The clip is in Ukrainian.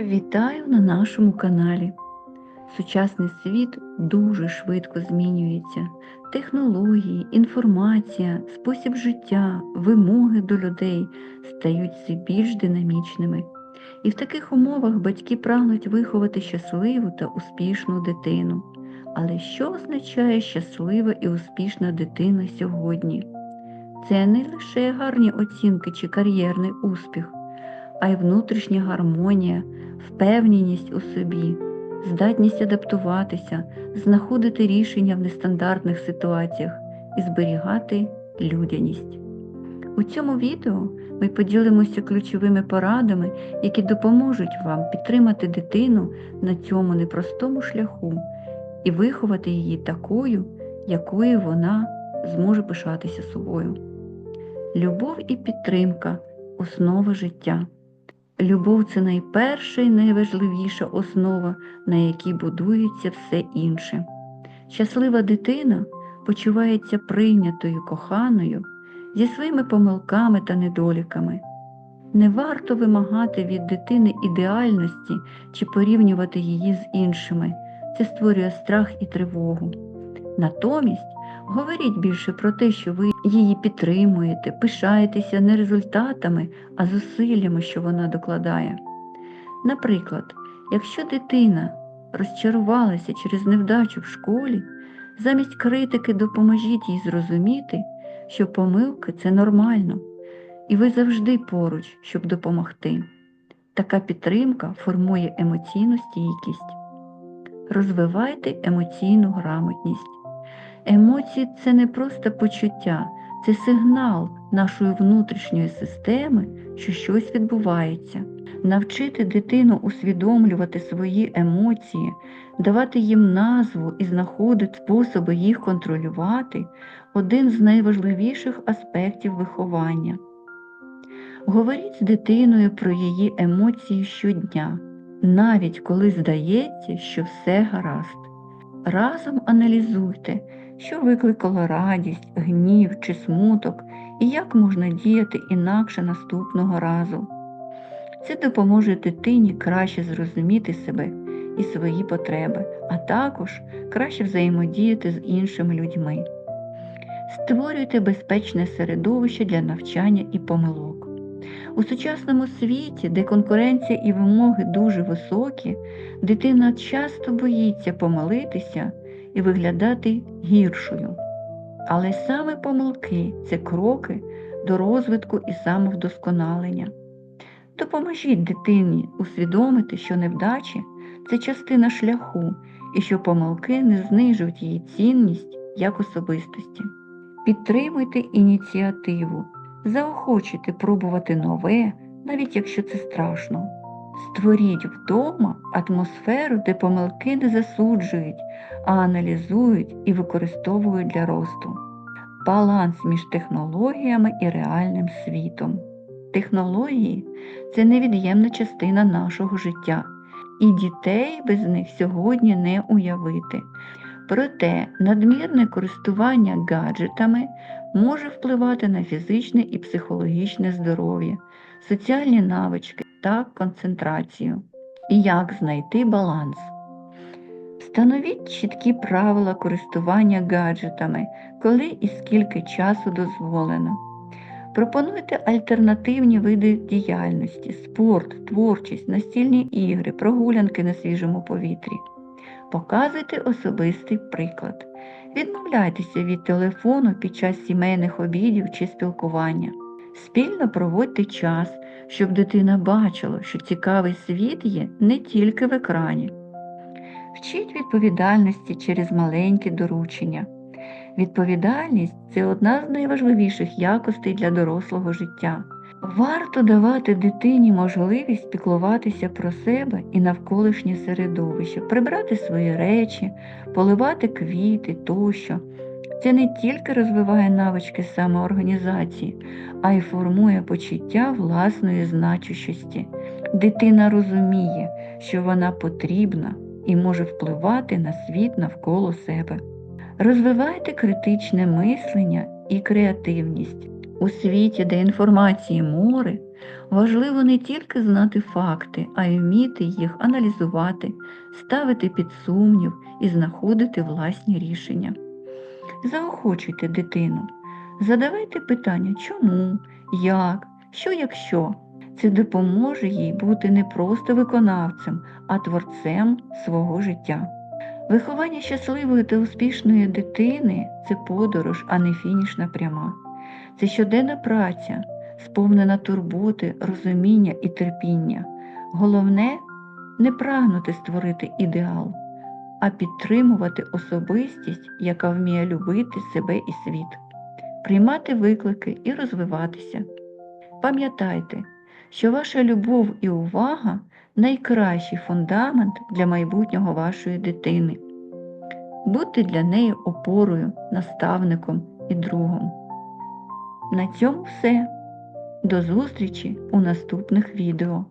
Вітаю на нашому каналі. Сучасний світ дуже швидко змінюється. Технології, інформація, спосіб життя, вимоги до людей стають все більш динамічними. І в таких умовах батьки прагнуть виховати щасливу та успішну дитину. Але що означає щаслива і успішна дитина сьогодні? Це не лише гарні оцінки чи кар'єрний успіх, а й внутрішня гармонія, впевненість у собі, здатність адаптуватися, знаходити рішення в нестандартних ситуаціях і зберігати людяність. У цьому відео ми поділимося ключовими порадами, які допоможуть вам підтримати дитину на цьому непростому шляху і виховати її такою, якою вона зможе пишатися собою. Любов і підтримка основа життя. Любов це найперша і найважливіша основа, на якій будується все інше. Щаслива дитина почувається прийнятою, коханою зі своїми помилками та недоліками. Не варто вимагати від дитини ідеальності чи порівнювати її з іншими. Це створює страх і тривогу. Натомість говоріть більше про те, що ви її підтримуєте, пишаєтеся не результатами, а зусиллями, що вона докладає. Наприклад, якщо дитина розчарувалася через невдачу в школі, замість критики допоможіть їй зрозуміти, що помилки це нормально, і ви завжди поруч, щоб допомогти. Така підтримка формує емоційну стійкість. Розвивайте емоційну грамотність. Емоції це не просто почуття, це сигнал нашої внутрішньої системи, що щось відбувається. Навчити дитину усвідомлювати свої емоції, давати їм назву і знаходити способи їх контролювати один з найважливіших аспектів виховання. Говоріть з дитиною про її емоції щодня, навіть коли здається, що все гаразд. Разом аналізуйте, що викликало радість, гнів чи смуток, і як можна діяти інакше наступного разу. Це допоможе дитині краще зрозуміти себе і свої потреби, а також краще взаємодіяти з іншими людьми. Створюйте безпечне середовище для навчання і помилок. У сучасному світі, де конкуренція і вимоги дуже високі, дитина часто боїться помилитися і виглядати гіршою. Але саме помилки це кроки до розвитку і самовдосконалення. Допоможіть дитині усвідомити, що невдачі це частина шляху і що помилки не знижують її цінність як особистості. Підтримуйте ініціативу, заохочуйте пробувати нове, навіть якщо це страшно. Створіть вдома атмосферу, де помилки не засуджують, а аналізують і використовують для росту. Баланс між технологіями і реальним світом. Технології це невід'ємна частина нашого життя, і дітей без них сьогодні не уявити. Проте надмірне користування гаджетами може впливати на фізичне і психологічне здоров'я, соціальні навички та концентрацію. І як знайти баланс? Встановіть чіткі правила користування гаджетами, коли і скільки часу дозволено. Пропонуйте альтернативні види діяльності, спорт, творчість, настільні ігри, прогулянки на свіжому повітрі. Показуйте особистий приклад. Відмовляйтеся від телефону під час сімейних обідів чи спілкування. Спільно проводьте час, щоб дитина бачила, що цікавий світ є не тільки в екрані. Вчіть відповідальності через маленькі доручення. Відповідальність це одна з найважливіших якостей для дорослого життя. Варто давати дитині можливість піклуватися про себе і навколишнє середовище, прибрати свої речі, поливати квіти тощо. Це не тільки розвиває навички самоорганізації, а й формує почуття власної значущості. Дитина розуміє, що вона потрібна і може впливати на світ навколо себе. Розвивайте критичне мислення і креативність. У світі, де інформації море, Важливо не тільки знати факти, а й вміти їх аналізувати, ставити під сумнів і знаходити власні рішення. Заохочуйте дитину, задавайте питання чому, як, що якщо. Це допоможе їй бути не просто виконавцем, а творцем свого життя. Виховання щасливої та успішної дитини це подорож, а не фінішна пряма. Це щоденна праця, сповнена турботи, розуміння і терпіння. Головне не прагнути створити ідеал, а підтримувати особистість, яка вміє любити себе і світ, приймати виклики і розвиватися. Пам'ятайте, що ваша любов і увага найкращий фундамент для майбутнього вашої дитини. Будьте для неї опорою, наставником і другом. На цьому все. До зустрічі у наступних відео.